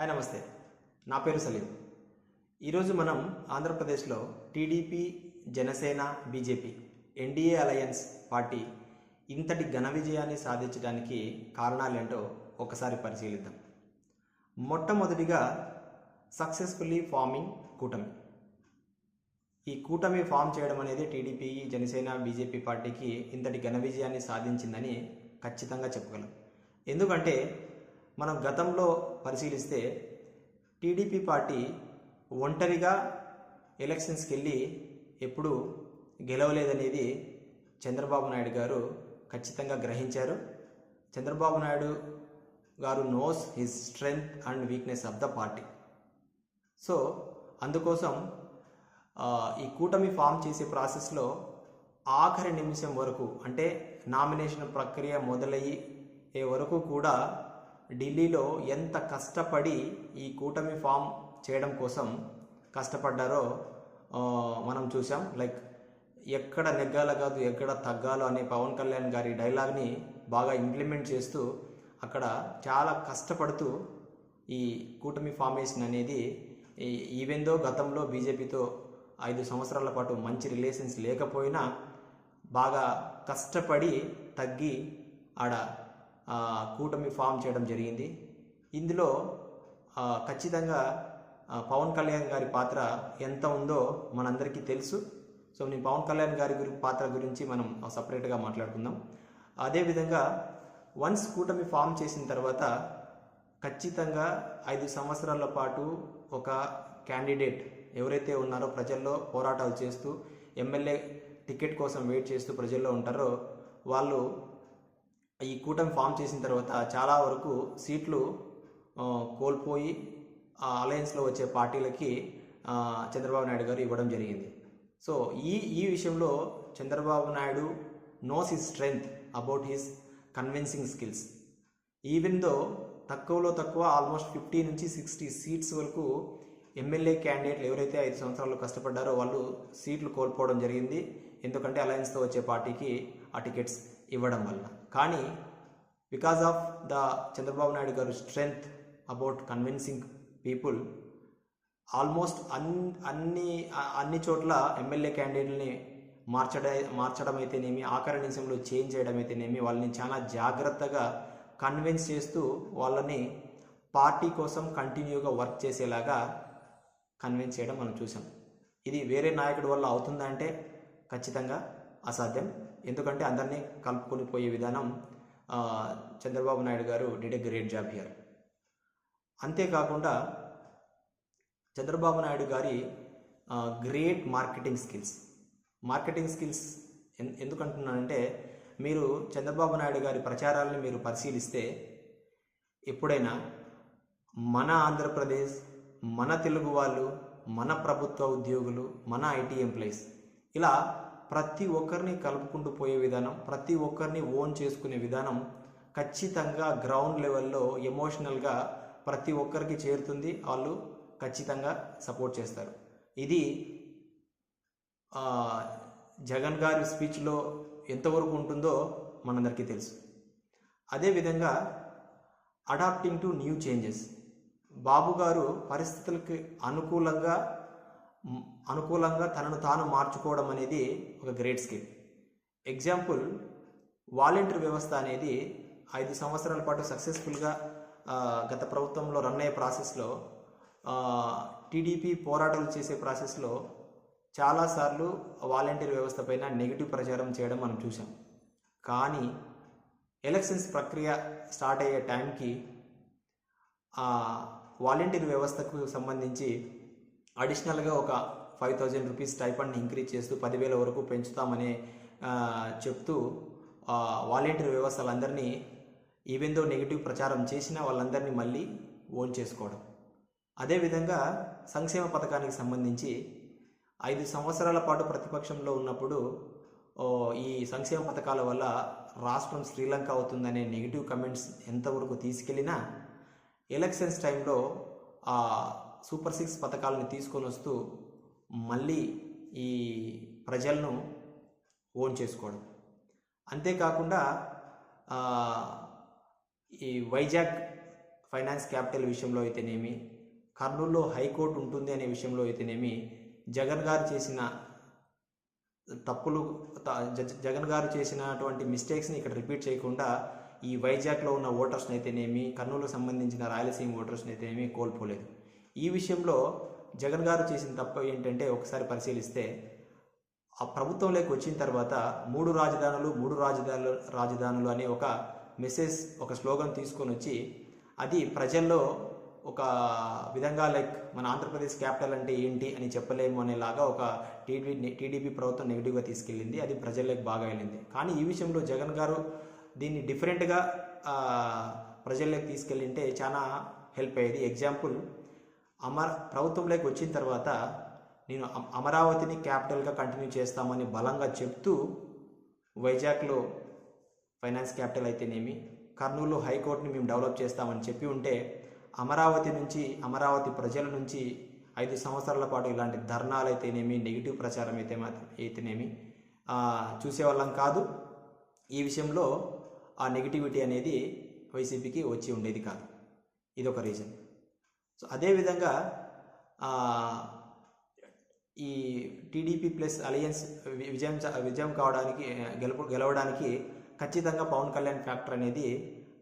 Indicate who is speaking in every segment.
Speaker 1: Hi నమస్తే. నా పేరు సలీం. ఈరోజు మనం ఆంధ్రప్రదేశ్లో TDP Janasena BJP NDA alliance party ఇంతటి ఘన విజయాన్ని సాధించడానికి కారణాలేంటో ఒకసారి పరిశీలిద్దాం. మొట్టమొదటిగా సక్సెస్ఫుల్లీ ఫార్మింగ్ కూటమి. ఈ కూటమి ఫామ్ చేయడం అనేది టీడీపీ జనసేన బీజేపీ పార్టీకి ఇంతటి ఘన విజయాన్ని సాధించిందని ఖచ్చితంగా చెప్పగలం. ఎందుకంటే మనం గతంలో పరిశీలిస్తే టీడీపీ పార్టీ ఒంటరిగా ఎలక్షన్స్కి వెళ్ళి ఎప్పుడు గెలవలేదనేది చంద్రబాబు నాయుడు గారు ఖచ్చితంగా గ్రహించారు. Chandrababu Naidu garu knows his strength and weakness of the party. So అందుకోసం ఈ కూటమి ఫామ్ చేసే ప్రాసెస్లో ఆఖరి నిమిషం వరకు అంటే నామినేషన్ ప్రక్రియ మొదలయ్యే వరకు కూడా ఢిల్లీలో ఎంత కష్టపడి ఈ కూటమి ఫామ్ చేయడం కోసం కష్టపడ్డారో మనం చూసాం లైక్ ఎక్కడ నెగ్గాల కాదు ఎక్కడ తగ్గాలో అనే పవన్ కళ్యాణ్ గారి డైలాగ్ని బాగా ఇంప్లిమెంట్ చేస్తూ అక్కడ చాలా కష్టపడుతూ ఈ కూటమి ఫార్మేషన్ అనేది ఈవెందో గతంలో బీజేపీతో ఐదు సంవత్సరాల పాటు మంచి రిలేషన్స్ లేకపోయినా బాగా కష్టపడి తగ్గి ఆడ కూటమి ఫామ్ చేయడం జరిగింది. ఇందులో ఖచ్చితంగా పవన్ కళ్యాణ్ గారి పాత్ర ఎంత ఉందో మనందరికీ తెలుసు. సో నేను పవన్ కళ్యాణ్ గారి గురి పాత్ర గురించి మనం సపరేట్గా మాట్లాడుకుందాం. అదేవిధంగా వన్స్ కూటమి ఫామ్ చేసిన తర్వాత ఖచ్చితంగా ఐదు సంవత్సరాల పాటు ఒక క్యాండిడేట్ ఎవరైతే ఉన్నారో ప్రజల్లో పోరాటాలు చేస్తూ ఎమ్మెల్యే టికెట్ కోసం వెయిట్ చేస్తూ ప్రజల్లో ఉంటారో వాళ్ళు ఈ కూటమి ఫామ్ చేసిన తర్వాత చాలా వరకు సీట్లు కోల్పోయి ఆ అలయన్స్లో వచ్చే పార్టీలకి చంద్రబాబు నాయుడు గారు ఇవ్వడం జరిగింది. సో ఈ ఈ విషయంలో Chandrababu Naidu knows his strength about his convincing skills even though తక్కువలో తక్కువ ఆల్మోస్ట్ ఫిఫ్టీ నుంచి సిక్స్టీ సీట్స్ వరకు ఎమ్మెల్యే క్యాండిడేట్లు ఎవరైతే ఐదు సంవత్సరాలు కష్టపడ్డారో వాళ్ళు సీట్లు కోల్పోవడం జరిగింది. ఎందుకంటే అలయన్స్తో వచ్చే పార్టీకి ఆ టికెట్స్ ఇవ్వడం వల్ల. కానీ because of the Chandrababu Naidu garu strength about convincing people almost అన్ అన్ని అన్ని చోట్ల ఎమ్మెల్యే క్యాండిడేట్ని మార్చడ మార్చడం అయితేనేమి ఆఖరి నిమిషంలో చేంజ్ చేయడం అయితేనేమి వాళ్ళని చాలా జాగ్రత్తగా కన్విన్స్ చేస్తూ వాళ్ళని పార్టీ కోసం కంటిన్యూగా వర్క్ చేసేలాగా కన్విన్స్ చేయడం మనం చూసాం ఇది వేరే నాయకుడి వల్ల అవుతుందంటే ఖచ్చితంగా అసాధ్యం. ఎందుకంటే అందరినీ కలుపుకొని పోయే విధానం Chandrababu Naidu garu did a great job here. అంతేకాకుండా చంద్రబాబు నాయుడు గారి great marketing skills. Marketing skills ఎన్- ఎందుకంటున్నానంటే మీరు చంద్రబాబు నాయుడు గారి ప్రచారాలను మీరు పరిశీలిస్తే ఎప్పుడైనా మన ఆంధ్రప్రదేశ్ మన తెలుగు వాళ్ళు మన ప్రభుత్వ ఉద్యోగులు మన ఐటీ ఎంప్లాయీస్ ఇలా ప్రతి ఒక్కరిని కలుపుకుంటూ పోయే విధానం ప్రతి ఒక్కరిని ఓన్ చేసుకునే విధానం ఖచ్చితంగా గ్రౌండ్ లెవెల్లో ఎమోషనల్గా ప్రతి ఒక్కరికి చేరుతుంది. వాళ్ళు ఖచ్చితంగా సపోర్ట్ చేస్తారు. ఇది జగన్ గారి స్పీచ్లో ఎంతవరకు ఉంటుందో మనందరికీ తెలుసు. అదేవిధంగా adapting to new changes. Babu garu పరిస్థితులకి అనుకూలంగా అనుకూలంగా తనను తాను మార్చుకోవడం అనేది ఒక గ్రేట్ స్కిల్. ఎగ్జాంపుల్ వాలంటీర్ వ్యవస్థ అనేది ఐదు సంవత్సరాల పాటు సక్సెస్ఫుల్గా గత ప్రభుత్వంలో రన్ అయ్యే ప్రాసెస్లో టీడీపీ పోరాటాలు చేసే ప్రాసెస్లో చాలాసార్లు వాలంటీర్ వ్యవస్థ పైన నెగిటివ్ ప్రచారం చేయడం మనం చూసాం కానీ ఎలక్షన్స్ ప్రక్రియ స్టార్ట్ అయ్యే టైంకి వాలంటీర్ వ్యవస్థకు సంబంధించి అడిషనల్గా ఒక five thousand rupees stipend increase చేస్తూ పదివేల వరకు పెంచుతామని చెప్తూ ఆ, వాలంటీర్ వ్యవస్థలందరినీ ఈవెన్ దో నెగిటివ్ ప్రచారం చేసినా వాళ్ళందరినీ మళ్ళీ ఓన్ చేసుకోవడం. అదేవిధంగా సంక్షేమ పథకానికి సంబంధించి ఐదు సంవత్సరాల పాటు ప్రతిపక్షంలో ఉన్నప్పుడు ఈ సంక్షేమ పథకాల వల్ల రాష్ట్రం శ్రీలంక అవుతుందనే నెగిటివ్ కమెంట్స్ ఎంతవరకు తీసుకెళ్ళినా ఎలక్షన్స్ టైంలో ఆ సూపర్ సిక్స్ పథకాలను తీసుకొని వస్తూ మళ్ళీ ఈ ప్రజలను ఓన్ చేసుకోవడం. అంతేకాకుండా ఈ వైజాగ్ ఫైనాన్స్ క్యాపిటల్ విషయంలో అయితేనేమి కర్నూలులో హైకోర్టు ఉంటుంది అనే విషయంలో అయితేనేమి జగన్ గారు చేసిన తప్పులు జగన్ గారు చేసినటువంటి మిస్టేక్స్ని ఇక్కడ రిపీట్ చేయకుండా ఈ వైజాగ్లో ఉన్న ఓటర్స్ని అయితేనేమి కర్నూలుకు సంబంధించిన రాయలసీమ ఓటర్స్ని అయితేనేమి కోల్పోలేదు. ఈ విషయంలో జగన్ గారు చేసిన తప్పు ఏంటంటే ఒకసారి పరిశీలిస్తే ఆ ప్రభుత్వంలోకి వచ్చిన తర్వాత మూడు రాజధానులు మూడు రాజధానులు రాజధానులు అనే ఒక మెసేజ్ ఒక స్లోగన్ తీసుకొని వచ్చి అది ప్రజల్లో ఒక విధంగా లైక్ మన ఆంధ్రప్రదేశ్ క్యాపిటల్ అంటే ఏంటి అని చెప్పలేము అనేలాగా ఒక టీడీ టీడీపీ ప్రభుత్వం నెగిటివ్గా తీసుకెళ్ళింది. అది ప్రజల్లోకి బాగా వెళ్ళింది. కానీ ఈ విషయంలో జగన్ గారు దీన్ని డిఫరెంట్గా ప్రజల్లోకి తీసుకెళ్ళింటే చాలా హెల్ప్ అయ్యేది. ఎగ్జాంపుల్ అమర ప్రభుత్వంలోకి వచ్చిన తర్వాత నేను అమరావతిని క్యాపిటల్గా కంటిన్యూ చేస్తామని బలంగా చెప్తూ వైజాగ్లో ఫైనాన్స్ క్యాపిటల్ అయితేనేమి కర్నూలు హైకోర్టుని మేము డెవలప్ చేస్తామని చెప్పి ఉంటే అమరావతి నుంచి అమరావతి ప్రజల నుంచి ఐదు సంవత్సరాల పాటు ఇలాంటి ధర్నాలు అయితేనేమి నెగిటివ్ ప్రచారం అయితే అయితేనేమి చూసేవాళ్ళం కాదు. ఈ విషయంలో ఆ నెగిటివిటీ అనేది వైసీపీకి వచ్చి ఉండేది కాదు. ఇదొక రీజన్. సో అదేవిధంగా ఈ టీడీపీ ప్లస్ అలయన్స్ వి- విజయం విజయం కావడానికి గెలుపు గెలవడానికి ఖచ్చితంగా పవన్ కళ్యాణ్ ఫ్యాక్టర్ అనేది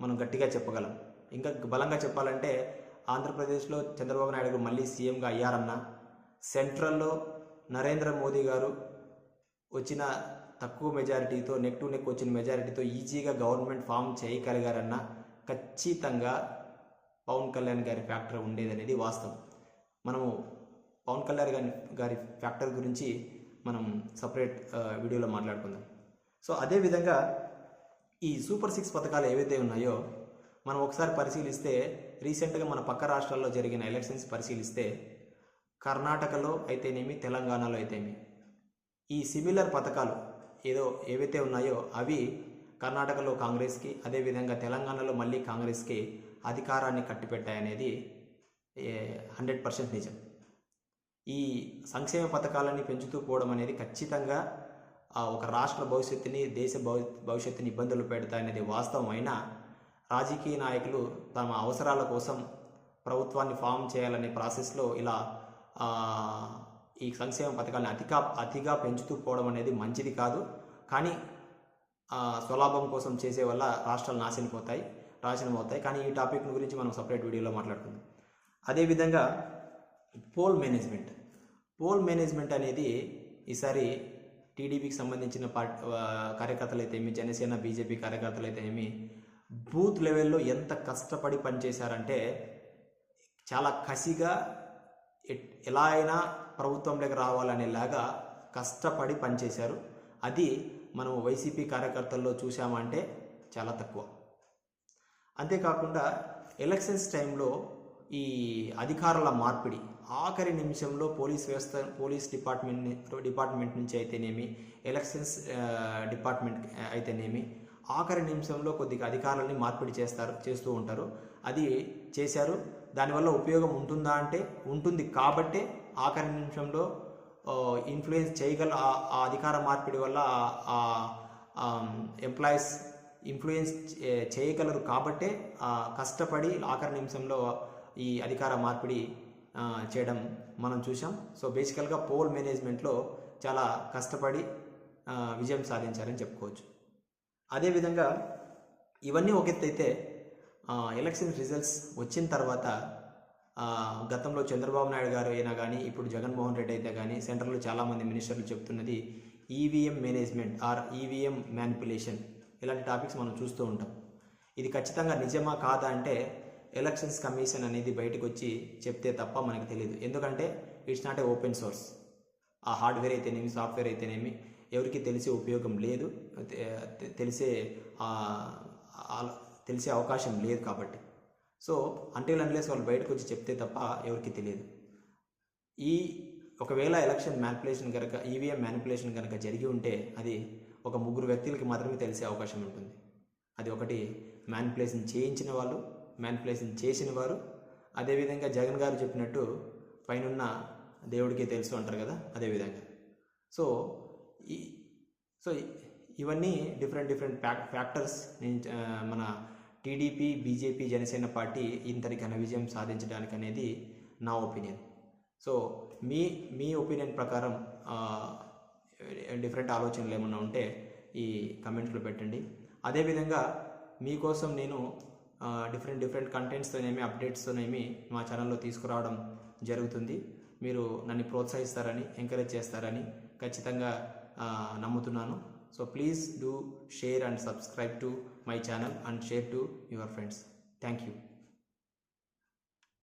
Speaker 1: మనం గట్టిగా చెప్పగలం. ఇంకా బలంగా చెప్పాలంటే ఆంధ్రప్రదేశ్లో చంద్రబాబు నాయుడు గారు మళ్ళీ సీఎంగా అయ్యారన్న సెంట్రల్లో నరేంద్ర మోదీ గారు వచ్చిన తక్కువ మెజారిటీతో నెక్ టు నెక్ వచ్చిన మెజారిటీతో ఈజీగా గవర్నమెంట్ ఫామ్ చేయగలిగారన్న ఖచ్చితంగా పవన్ కళ్యాణ్ గారి ఫ్యాక్టర్ ఉండేదనేది వాస్తవం. మనము పవన్ కళ్యాణ్ గారి గారి ఫ్యాక్టర్ గురించి మనం సపరేట్ వీడియోలో మాట్లాడుకుందాం. సో అదేవిధంగా ఈ సూపర్ సిక్స్ పథకాలు ఏవైతే ఉన్నాయో మనం ఒకసారి పరిశీలిస్తే రీసెంట్గా మన పక్క రాష్ట్రాల్లో జరిగిన ఎలక్షన్స్ పరిశీలిస్తే కర్ణాటకలో అయితేనేమి తెలంగాణలో అయితేనేమి ఈ సిమిలర్ పథకాలు ఏదో ఏవైతే ఉన్నాయో అవి కర్ణాటకలో కాంగ్రెస్కి అదేవిధంగా తెలంగాణలో మళ్ళీ కాంగ్రెస్కి అధికారాన్ని కట్టిపెట్టాయనేది హండ్రెడ్ పర్సెంట్ నిజం. ఈ సంక్షేమ పథకాలని పెంచుతూ పోవడం అనేది ఖచ్చితంగా ఒక రాష్ట్ర భవిష్యత్తుని దేశ భవి భవిష్యత్తుని ఇబ్బందులు పెడతాయనేది వాస్తవం అయినా రాజకీయ నాయకులు తమ అవసరాల కోసం ప్రభుత్వాన్ని ఫామ్ చేయాలనే ప్రాసెస్లో ఇలా ఈ సంక్షేమ పథకాలను అతిగా అతిగా పెంచుతూ పోవడం అనేది మంచిది కాదు. కానీ స్వలాభం కోసం చేసే వల్ల రాష్ట్రాలు నాశనిపోతాయి. పోతాయి నాశనం అవుతాయి కానీ ఈ టాపిక్ గురించి మనం సపరేట్ వీడియోలో మాట్లాడుకుందాం. అదేవిధంగా పోల్ మేనేజ్మెంట్. పోల్ మేనేజ్మెంట్ అనేది ఈసారి టీడీపీకి సంబంధించిన పార్ట్ కార్యకర్తలు అయితే ఏమి జనసేన బీజేపీ కార్యకర్తలు అయితే ఏమి బూత్ లెవెల్లో ఎంత కష్టపడి పనిచేశారంటే చాలా కసిగా ఎలా అయినా ప్రభుత్వంలోకి రావాలనేలాగా కష్టపడి పనిచేశారు. అది మనం వైసీపీ కార్యకర్తల్లో చూసామంటే చాలా తక్కువ. అంతేకాకుండా ఎలక్షన్స్ టైంలో ఈ అధికారుల మార్పిడి. ఆఖరి నిమిషంలో పోలీస్ వ్యవస్థ పోలీస్ డిపార్ట్మెంట్ డిపార్ట్మెంట్ నుంచి అయితేనేమి ఎలక్షన్స్ డిపార్ట్మెంట్ అయితేనేమి ఆఖరి నిమిషంలో కొద్దిగా అధికారులని మార్పిడి చేస్తారు చేస్తూ ఉంటారు. అది చేశారు. దానివల్ల ఉపయోగం ఉంటుందా అంటే ఉంటుంది కాబట్టే ఆఖరి నిమిషంలో ఇన్ఫ్లుయెన్స్ చేయగల ఆ- ఆ అధికార మార్పిడి వల్ల ఎంప్లాయీస్ ఇన్ఫ్లుయెన్స్ eh, చేయగలరు కాబట్టే కష్టపడి ఆఖరి నిమిషంలో ఈ అధికార మార్పిడి చేయడం మనం చూసాం సో బేసికల్గా పోల్ మేనేజ్మెంట్లో చాలా కష్టపడి విజయం సాధించారని చెప్పుకోవచ్చు. అదేవిధంగా ఇవన్నీ ఒక ఎత్తైతే ఎలక్షన్ రిజల్ట్స్ వచ్చిన తర్వాత గతంలో చంద్రబాబు నాయుడు గారు అయినా కానీ ఇప్పుడు జగన్మోహన్ రెడ్డి అయితే కానీ సెంట్రల్లో చాలామంది మినిస్టర్లు చెప్తున్నది EVM management or EVM manipulation ఇలాంటి టాపిక్స్ మనం చూస్తూ ఉంటాం. ఇది ఖచ్చితంగా నిజమా కాదా అంటే ఎలక్షన్స్ కమిషన్ అనేది బయటకు వచ్చి చెప్తే తప్ప మనకు తెలియదు ఎందుకంటే it's not a open source. ఆ హార్డ్వేర్ అయితేనేమి సాఫ్ట్వేర్ అయితేనేమి ఎవరికి తెలిసే ఉపయోగం లేదు. తెలిసే తెలిసే అవకాశం లేదు కాబట్టి. సో అంటిల్ అన్లెస్ వాళ్ళు బయటకు వచ్చి చెప్తే తప్ప ఎవరికి తెలియదు ఈ ఒకవేళ ఎలక్షన్ మ్యానిపులేషన్ కనుక ఈవీఎం మ్యానిపులేషన్ కనుక జరిగి ఉంటే అది ఒక ముగ్గురు వ్యక్తులకి మాత్రమే తెలిసే అవకాశం ఉంటుంది. అది ఒకటి మ్యానిపులేషన్ చేయించిన వాళ్ళు మ్యానిపులేషన్ చేసిన వారు. అదేవిధంగా జగన్ గారు చెప్పినట్టు పైనున్న దేవుడికి తెలుసు అంటారు కదా అదేవిధంగా సో ఈ సో ఇవన్నీ డిఫరెంట్ డిఫరెంట్ ఫ్యాక్ ఫ్యాక్టర్స్. మన టీడీపీ బీజేపీ జనసేన పార్టీ ఇంతటి ఘన విజయం సాధించడానికి అనేది నా ఒపీనియన్. సో మీ మీ ఒపీనియన్ ప్రకారం డిఫరెంట్ ఆలోచనలు ఏమన్నా ఉంటే ఈ కమెంట్స్లో పెట్టండి. అదేవిధంగా మీకోసం నేను డిఫరెంట్ డిఫరెంట్ కంటెంట్స్తోనేమి అప్డేట్స్తోనేమి మా ఛానల్లో తీసుకురావడం జరుగుతుంది. మీరు నన్ను ప్రోత్సహిస్తారని ఎంకరేజ్ చేస్తారని ఖచ్చితంగా నమ్ముతున్నాను. So please do share and subscribe to my channel and share to your friends. Thank you.